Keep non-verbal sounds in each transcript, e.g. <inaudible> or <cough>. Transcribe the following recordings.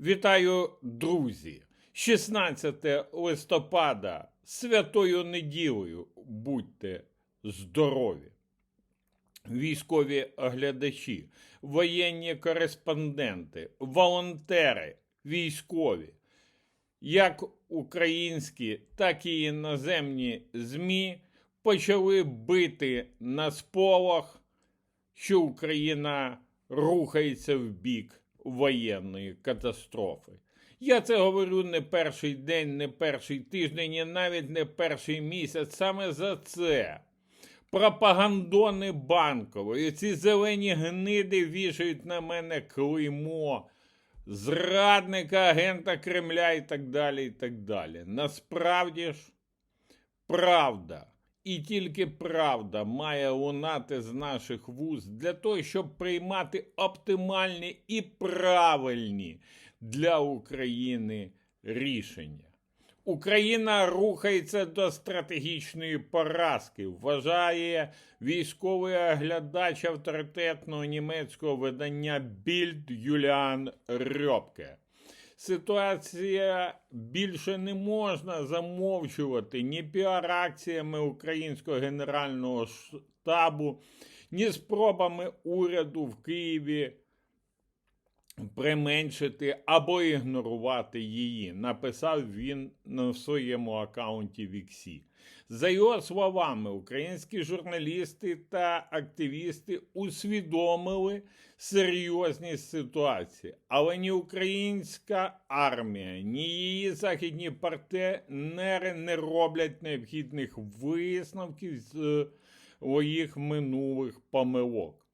Вітаю, друзі! 16 листопада, святою неділею будьте здорові. Військові оглядачі, воєнні кореспонденти, волонтери, військові, як українські, так і іноземні ЗМІ почали бити на сполох, що Україна рухається в бік воєнної катастрофи. Я це говорю не перший день, не перший тиждень, і навіть не перший місяць. Саме за це пропагандони банкової, ці зелені гниди вішають на мене клеймо зрадника, агента Кремля і так далі. і так далі. Насправді ж, правда. І тільки правда має лунати з наших вуз для того, щоб приймати оптимальні і правильні для України рішення. Україна рухається до стратегічної поразки, вважає військовий оглядач авторитетного німецького видання Більд Юліан Рьопке. Ситуація більше не можна замовчувати ні піар-акціями Українського генерального штабу, ні спробами уряду в Києві применшити або ігнорувати її, написав він на своєму аккаунті Віксі. За його словами, українські журналісти та активісти усвідомили серйозність ситуації, але ні українська армія, ні її західні партнери не роблять необхідних висновків з своїх минулих помилок.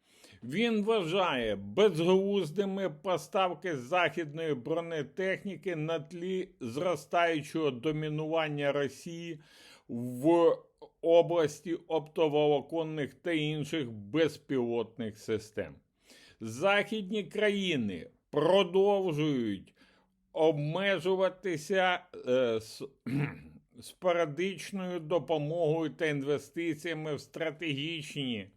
Він вважає безглуздими поставки західної бронетехніки на тлі зростаючого домінування Росії в області оптоволоконних та інших безпілотних систем. Західні країни продовжують обмежуватися е, з, <clears throat> спорадичною допомогою та інвестиціями в стратегічні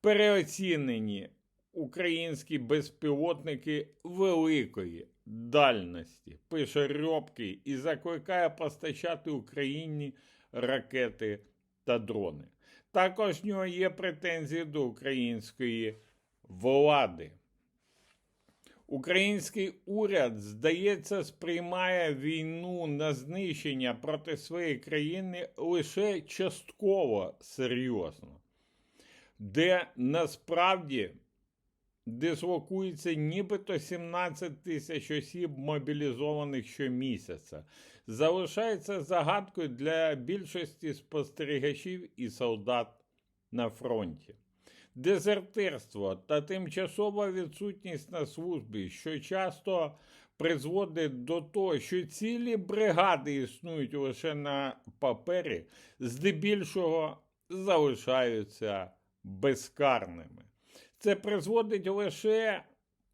переоцінені українські безпілотники великої дальності, пише Рьобкий і закликає постачати Україні ракети та дрони. Також в нього є претензії до української влади. Український уряд, здається, сприймає війну на знищення проти своєї країни лише частково серйозно де насправді дислокується нібито 17 тисяч осіб, мобілізованих щомісяця. Залишається загадкою для більшості спостерігачів і солдат на фронті. Дезертирство та тимчасова відсутність на службі, що часто призводить до того, що цілі бригади існують лише на папері, здебільшого залишаються безкарними. Це призводить лише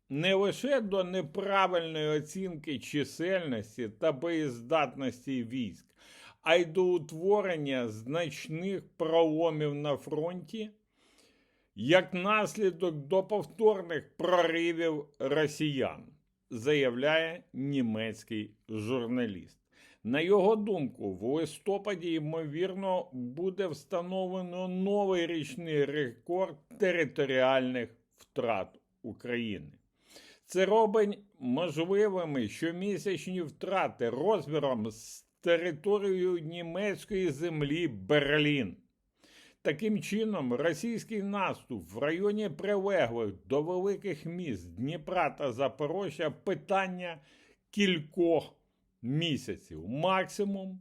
не лише до неправильної оцінки чисельності та боєздатності військ, а й до утворення значних проломів на фронті, як наслідок до повторних проривів росіян, заявляє німецький журналіст. На його думку, в листопаді, ймовірно, буде встановлено новий річний рекорд територіальних втрат України. Це робить можливими щомісячні втрати розміром з територією німецької землі Берлін. Таким чином, російський наступ в районі прилеглих до великих міст Дніпра та Запорожжя питання кількох місяців, максимум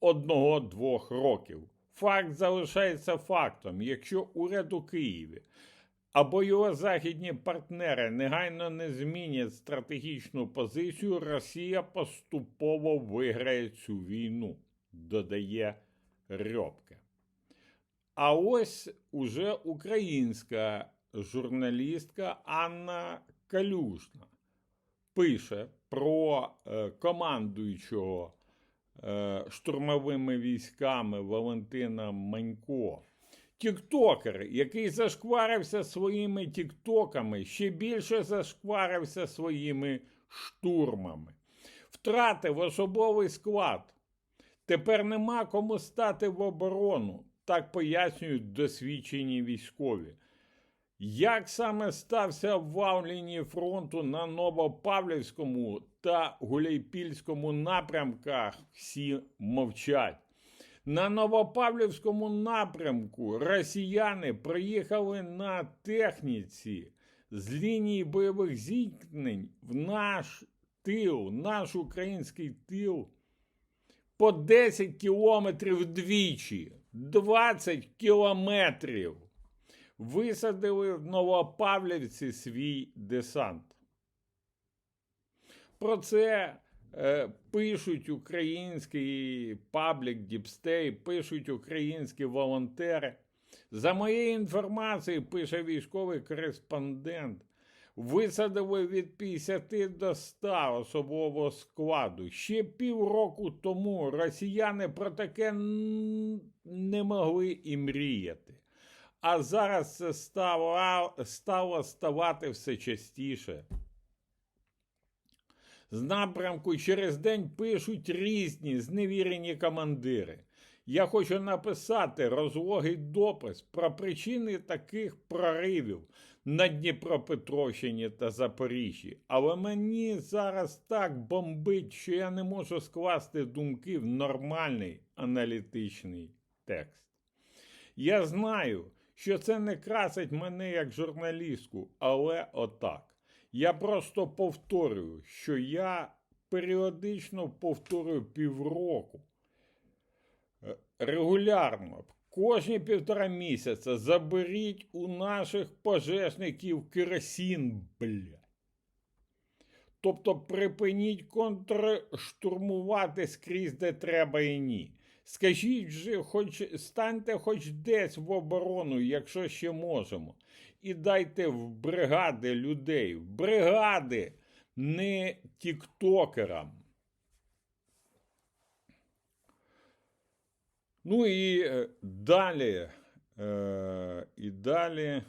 одного-двох років. Факт залишається фактом, якщо уряд у Києві або його західні партнери негайно не змінять стратегічну позицію, Росія поступово виграє цю війну, додає Рьобке. А ось уже українська журналістка Анна Калюшна пише про е, командуючого е, штурмовими військами Валентина Манько. Тіктокер, який зашкварився своїми тіктоками, ще більше зашкварився своїми штурмами, втратив особовий склад. Тепер нема кому стати в оборону, так пояснюють досвідчені військові. Як саме стався обвал лінії фронту на Новопавлівському та Гуляйпільському напрямках, всі мовчать. На Новопавлівському напрямку росіяни приїхали на техніці з лінії бойових зіткнень в наш тил, наш український тил по 10 кілометрів двічі, 20 кілометрів висадили в Новопавлівці свій десант. Про це е, пишуть український паблік Діпстей, пишуть українські волонтери. За моєю інформацією, пише військовий кореспондент, висадили від 50 до 100 особового складу. Ще півроку тому росіяни про таке не могли і мріяти. А зараз це стало, ставати все частіше. З напрямку через день пишуть різні зневірені командири. Я хочу написати розлогий допис про причини таких проривів на Дніпропетровщині та Запоріжжі. Але мені зараз так бомбить, що я не можу скласти думки в нормальний аналітичний текст. Я знаю, що це не красить мене як журналістку, але отак. Я просто повторюю, що я періодично повторюю півроку. Е, Регулярно, кожні півтора місяця заберіть у наших пожежників керосин, бля. Тобто припиніть контрштурмувати скрізь, де треба і ні. Скажіть вже, хоч станьте хоч десь в оборону, якщо ще можемо. І дайте в бригади людей, в бригади, не тіктокерам. Ну і е, далі, е, і далі.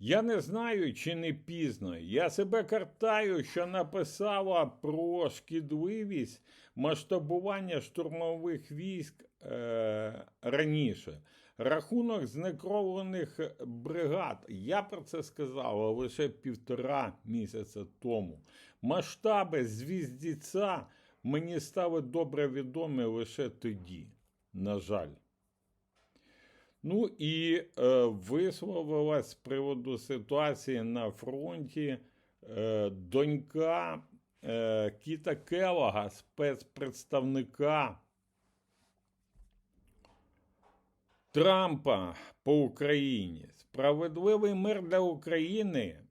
Я не знаю, чи не пізно. Я себе картаю, що написала про шкідливість масштабування штурмових військ е, раніше. Рахунок знекровлених бригад. Я про це сказав лише півтора місяця тому. Масштаби звіздіця мені стали добре відомі лише тоді. На жаль. Ну і е, висловилась з приводу ситуації на фронті е, донька е, Кіта Келога, спецпредставника Трампа по Україні. Справедливий мир для України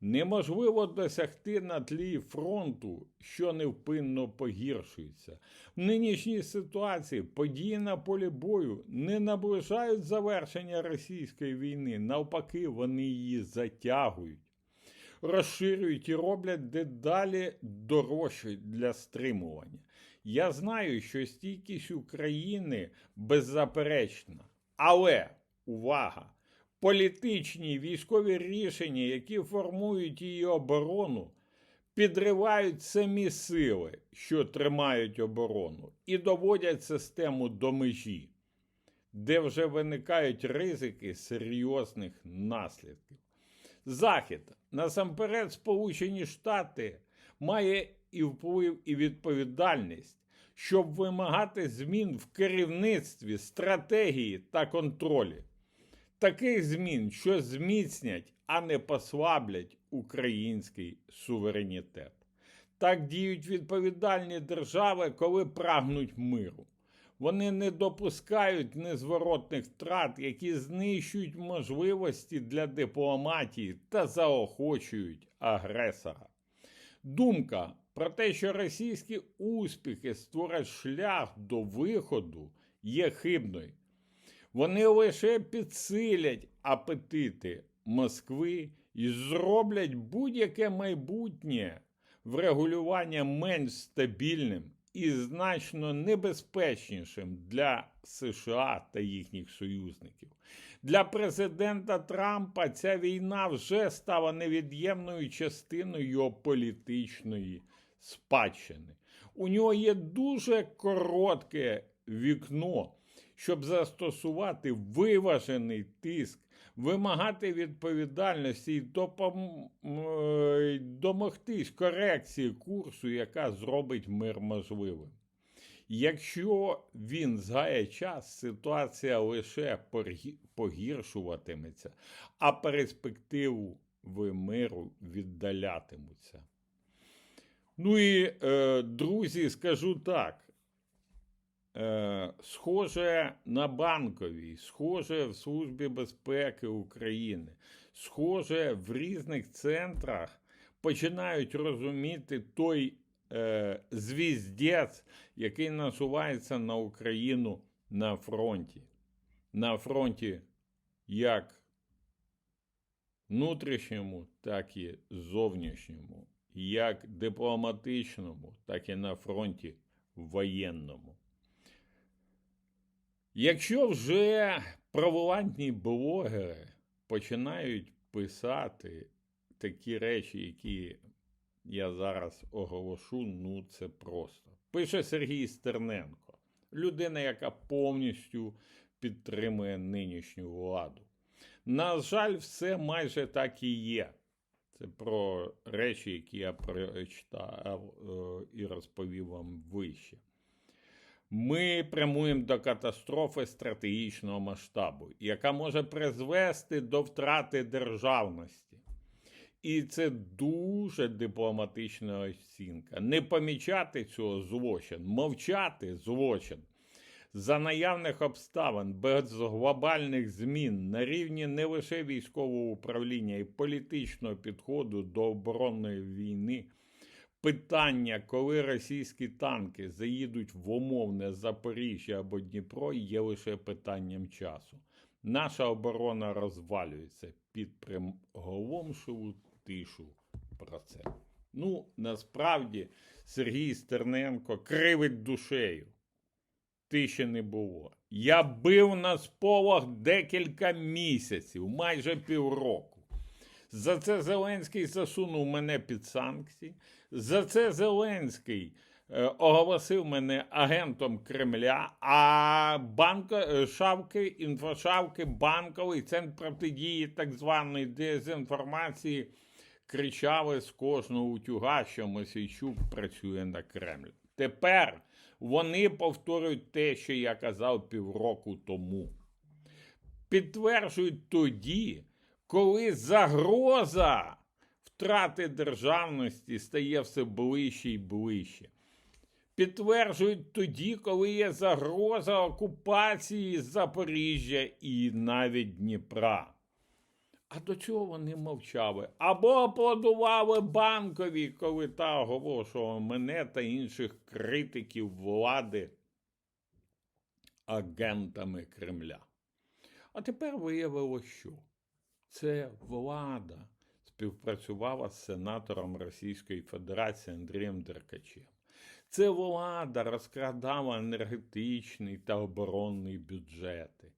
неможливо досягти на тлі фронту, що невпинно погіршується. В нинішній ситуації події на полі бою не наближають завершення російської війни, навпаки, вони її затягують, розширюють і роблять дедалі дорожче для стримування. Я знаю, що стійкість України беззаперечна, але увага! Політичні військові рішення, які формують її оборону, підривають самі сили, що тримають оборону, і доводять систему до межі, де вже виникають ризики серйозних наслідків. Захід, насамперед, Сполучені Штати, має і вплив, і відповідальність, щоб вимагати змін в керівництві, стратегії та контролі. Таких змін, що зміцнять, а не послаблять український суверенітет. Так діють відповідальні держави, коли прагнуть миру. Вони не допускають незворотних втрат, які знищують можливості для дипломатії та заохочують агресора. Думка про те, що російські успіхи створять шлях до виходу, є хибною. Вони лише підсилять апетити Москви і зроблять будь-яке майбутнє врегулювання менш стабільним і значно небезпечнішим для США та їхніх союзників. Для президента Трампа ця війна вже стала невід'ємною частиною його політичної спадщини. У нього є дуже коротке вікно, щоб застосувати виважений тиск, вимагати відповідальності і допом... е, домогтись корекції курсу, яка зробить мир можливим. Якщо він згає час, ситуація лише погіршуватиметься, а перспективи миру віддалятимуться. Ну і, е, друзі, скажу так. Е, схоже на банковій, схоже в Службі безпеки України, схоже в різних центрах починають розуміти той е, звіздець, який насувається на Україну на фронті. На фронті як внутрішньому, так і зовнішньому, як дипломатичному, так і на фронті воєнному. Якщо вже проволантні блогери починають писати такі речі, які я зараз оголошу, ну це просто. Пише Сергій Стерненко, людина, яка повністю підтримує нинішню владу. На жаль, все майже так і є. Це про речі, які я прочитав е, і розповів вам вище. Ми прямуємо до катастрофи стратегічного масштабу, яка може призвести до втрати державності. І це дуже дипломатична оцінка. Не помічати цього злочин, мовчати злочин. За наявних обставин без глобальних змін на рівні не лише військового управління і політичного підходу до оборонної війни, питання, коли російські танки заїдуть в умовне Запоріжжя або Дніпро, є лише питанням часу. Наша оборона розвалюється під приголомшиву тишу про це. Ну, насправді, Сергій Стерненко кривить душею. Тиші не було. Я бив на сполох декілька місяців, майже півроку. За це Зеленський засунув мене під санкції. За це Зеленський е, оголосив мене агентом Кремля, а банко, е, шавки, інфошавки, банковий центр протидії так званої дезінформації кричали з кожного утюга, що Мосійчук працює на Кремль. Тепер вони повторюють те, що я казав півроку тому. Підтверджують тоді, коли загроза втрати державності стає все ближче і ближче. Підтверджують тоді, коли є загроза окупації Запоріжжя і навіть Дніпра. А до цього вони мовчали. Або аплодували банкові, коли та оголошувала мене та інших критиків влади агентами Кремля. А тепер виявилося, що це влада співпрацювала з сенатором Російської Федерації Андрієм Деркачем. Це влада розкрадала енергетичний та оборонний бюджети.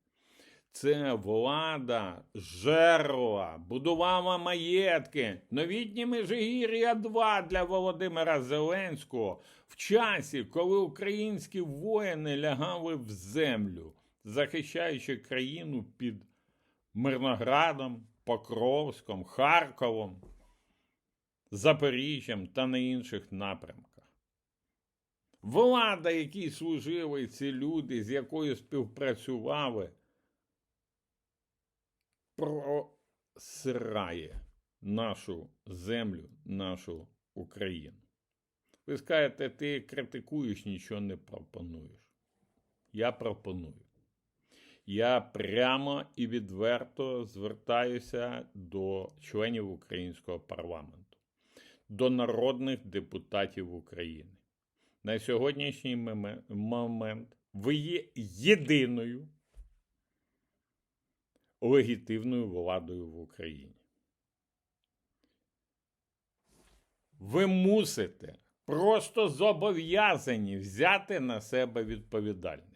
Це влада жерла, будувала маєтки, новітні Межигір'я 2 для Володимира Зеленського в часі, коли українські воїни лягали в землю, захищаючи країну під Мирноградом, Покровськом, Харковом, Запоріжжям та на інших напрямках. Влада, якій служили ці люди, з якою співпрацювали, просирає нашу землю, нашу Україну. Ви скажете, ти критикуєш, нічого не пропонуєш. Я пропоную. Я прямо і відверто звертаюся до членів українського парламенту, до народних депутатів України. На сьогоднішній момент ви є єдиною легітимною владою в Україні. Ви мусите просто зобов'язані взяти на себе відповідальність.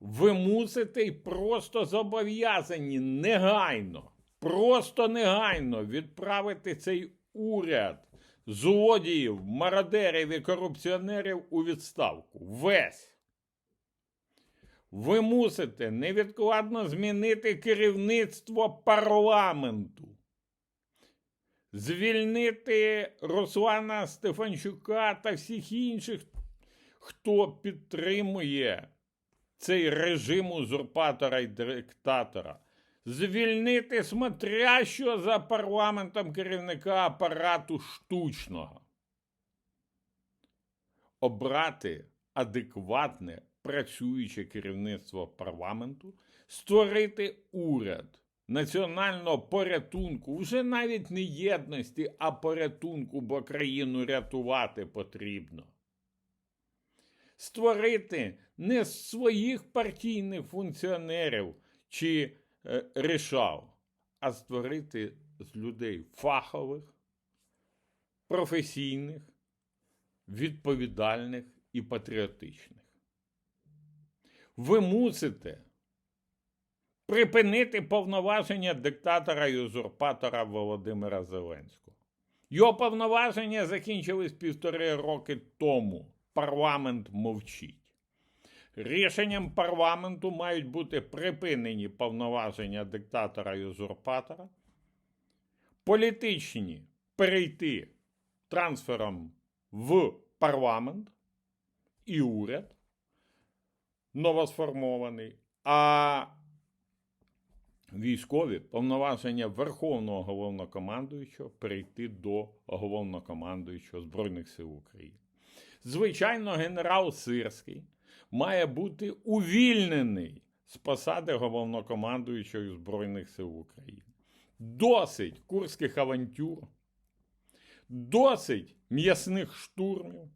Ви мусите й просто зобов'язані негайно, просто негайно відправити цей уряд злодіїв, мародерів і корупціонерів у відставку. Весь. Ви мусите невідкладно змінити керівництво парламенту, звільнити Руслана Стефанчука та всіх інших, хто підтримує цей режим узурпатора і диктатора. Звільнити смотрящого за парламентом керівника апарату штучного. Обрати адекватне працююче керівництво парламенту, створити уряд національного порятунку, вже навіть не єдності, а порятунку, бо країну рятувати потрібно. Створити не з своїх партійних функціонерів чи е, рішав, а створити з людей фахових, професійних, відповідальних і патріотичних. Ви мусите припинити повноваження диктатора і узурпатора Володимира Зеленського. Його повноваження закінчились півтори роки тому. Парламент мовчить. Рішенням парламенту мають бути припинені повноваження диктатора і узурпатора, політичні перейти трансфером в парламент і уряд новосформований, а військові повноваження Верховного головнокомандуючого перейти до головнокомандуючого Збройних сил України. Звичайно, генерал Сирський має бути увільнений з посади головнокомандуючого Збройних сил України. Досить курських авантюр, досить м'ясних штурмів,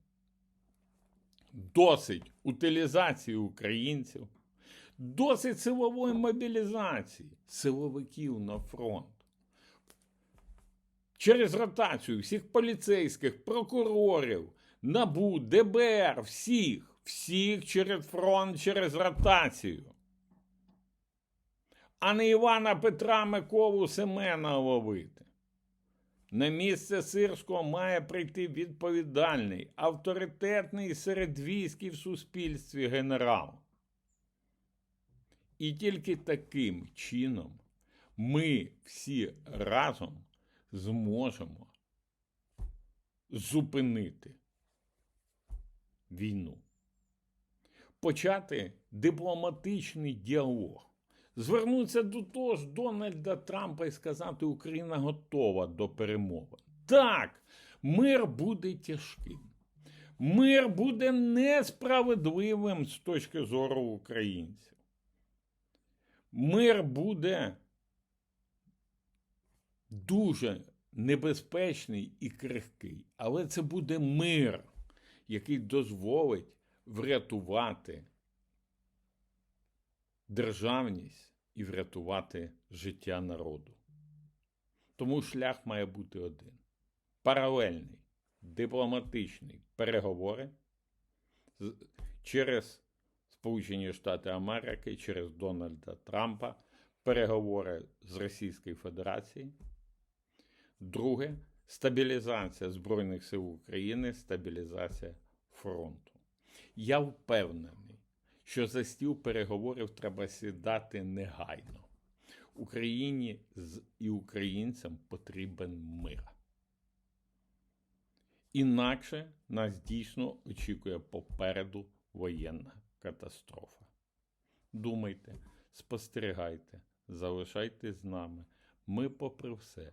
досить утилізації українців, досить силової мобілізації силовиків на фронт. Через ротацію всіх поліцейських, прокурорів, НАБУ, ДБР, всіх, всіх через фронт, через ротацію. А не Івана Петра Миколу Семена ловити. На місце Сирського має прийти відповідальний, авторитетний серед військ в суспільстві генерал. І тільки таким чином ми всі разом зможемо зупинити війну, почати дипломатичний діалог. Звернутися до того ж Дональда Трампа і сказати, Україна готова до перемови. Так, мир буде тяжким. Мир буде несправедливим з точки зору українців. Мир буде дуже небезпечний і крихкий, але це буде мир, який дозволить врятувати державність і врятувати життя народу. Тому шлях має бути один: паралельний, дипломатичний переговори через Сполучені Штати Америки, через Дональда Трампа, переговори з Російською Федерацією. Друге стабілізація Збройних сил України, стабілізація фронту. Я впевнений, що за стіл переговорів треба сідати негайно. Україні і українцям потрібен мир. Інакше нас дійсно очікує попереду воєнна катастрофа. Думайте, спостерігайте, залишайтесь з нами. Ми, попри все,